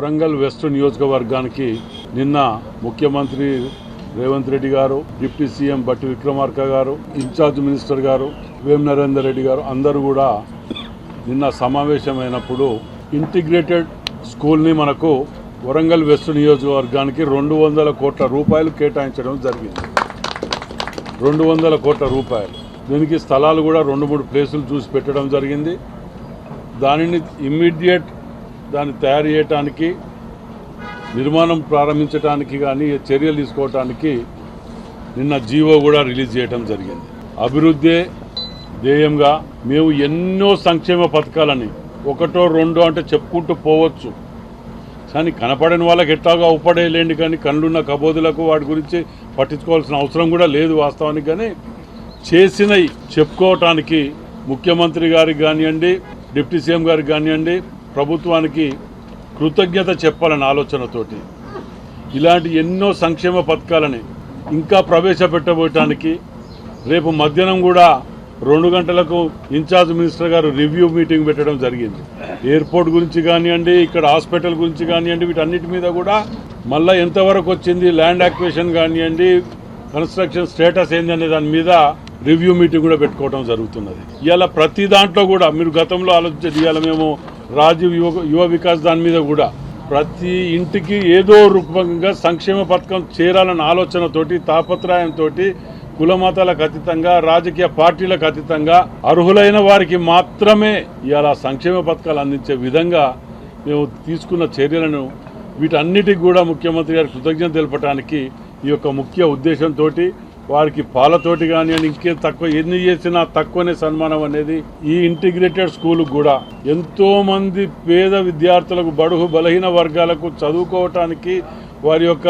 Warangal west నియోజకవర్గానికి నిన్న ముఖ్యమంత్రి రేవంత్ రెడ్డి గారు డిప్యూటీ సీఎం బట్టి విక్రమార్క గారు ఇన్ఛార్జ్ మినిస్టర్ గారు వేం నరేందర్ రెడ్డి గారు అందరూ కూడా నిన్న సమావేశమైనప్పుడు ఇంటిగ్రేటెడ్ స్కూల్ని మనకు వరంగల్ వెస్ట్ నియోజకవర్గానికి రెండు వందల కోట్ల రూపాయలు కేటాయించడం జరిగింది. రెండు వందల కోట్ల రూపాయలు. దీనికి స్థలాలు కూడా రెండు మూడు ప్లేసులు చూసి పెట్టడం జరిగింది. దానిని ఇమ్మీడియట్ దాన్ని తయారు చేయటానికి నిర్మాణం ప్రారంభించడానికి కానీ చర్యలు తీసుకోవటానికి నిన్న జీవో కూడా రిలీజ్ చేయడం జరిగింది. అభివృద్ధే ధ్యేయంగా మేము ఎన్నో సంక్షేమ పథకాలని ఒకటో రెండో అంటే చెప్పుకుంటూ పోవచ్చు. కానీ కనపడని వాళ్ళకి ఎట్లాగా ఉపడేయలేండి కానీ కళ్ళున్న కబోదులకు వాటి గురించి పట్టించుకోవాల్సిన అవసరం కూడా లేదు వాస్తవానికి కానీ చేసినవి చెప్పుకోవటానికి ముఖ్యమంత్రి గారికి కానివ్వండి డిప్యూటీ సీఎం గారికి కానివ్వండి ప్రభుత్వానికి కృతజ్ఞత చెప్పాలన్న ఆలోచనతోటి ఇలాంటి ఎన్నో సంక్షేమ పథకాలని ఇంకా ప్రవేశపెట్టబోయటానికి రేపు మధ్యాహ్నం కూడా రెండు గంటలకు ఇన్ఛార్జ్ మినిస్టర్ గారు రివ్యూ మీటింగ్ పెట్టడం జరిగింది. ఎయిర్పోర్ట్ గురించి కానివ్వండి ఇక్కడ హాస్పిటల్ గురించి కానివ్వండి వీటన్నిటి మీద కూడా మళ్ళీ ఎంతవరకు వచ్చింది ల్యాండ్ యాక్వేషన్ కానివ్వండి కన్స్ట్రక్షన్ స్టేటస్ ఏంది అనే దాని మీద రివ్యూ మీటింగ్ కూడా పెట్టుకోవడం జరుగుతున్నది. ఇవాళ ప్రతి దాంట్లో కూడా మీరు గతంలో ఆలోచించేది ఇవాళ మేము రాజీవ్ యువ యువ వికాస్ దాని మీద కూడా. ప్రతి ఇంటికి ఏదో రూపంగా సంక్షేమ పథకం చేరాలన్న ఆలోచనతోటి తాపత్రయంతో కులమతాలకు అతీతంగా రాజకీయ పార్టీలకు అతీతంగా అర్హులైన వారికి మాత్రమే ఇలా సంక్షేమ పథకాలు అందించే విధంగా మేము తీసుకున్న చర్యలను వీటన్నిటికి కూడా ముఖ్యమంత్రి గారి కృతజ్ఞత తెలపడానికి ఈ యొక్క ముఖ్య ఉద్దేశంతో వారికి పాలతోటి కానివ్వండి ఇంకేం తక్కువ ఎన్ని చేసినా తక్కువనే సన్మానం అనేది ఈ ఇంటిగ్రేటెడ్ స్కూల్ కూడా. ఎంతో మంది పేద విద్యార్థులకు బడుగు బలహీన వర్గాలకు చదువుకోవటానికి వారి యొక్క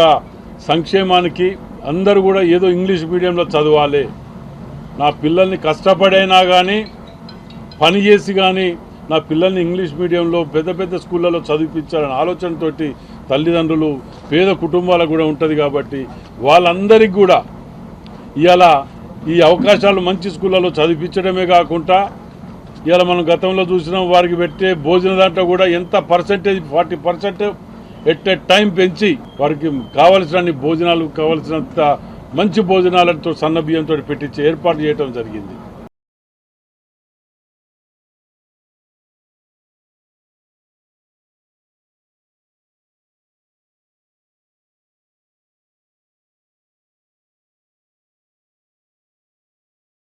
సంక్షేమానికి అందరూ కూడా ఏదో ఇంగ్లీష్ మీడియంలో చదవాలి. నా పిల్లల్ని కష్టపడైనా కానీ పని చేసి కానీ నా పిల్లల్ని ఇంగ్లీష్ మీడియంలో పెద్ద పెద్ద స్కూళ్ళలో చదివించాలనే ఆలోచనతోటి తల్లిదండ్రులు పేద కుటుంబాలకు కూడా ఉంటుంది కాబట్టి వాళ్ళందరికీ కూడా ఇవాళ ఈ అవకాశాలు మంచి స్కూళ్ళలో చదివించడమే కాకుండా ఇవాళ మనం గతంలో చూసినాం వారికి పెట్టే భోజన దాంట్లో కూడా ఎంత percentage forty percent at a time పెంచి వారికి కావలసిన భోజనాలు కావలసినంత మంచి భోజనాలతో సన్న బియ్యంతో పెట్టించి ఏర్పాటు చేయడం జరిగింది.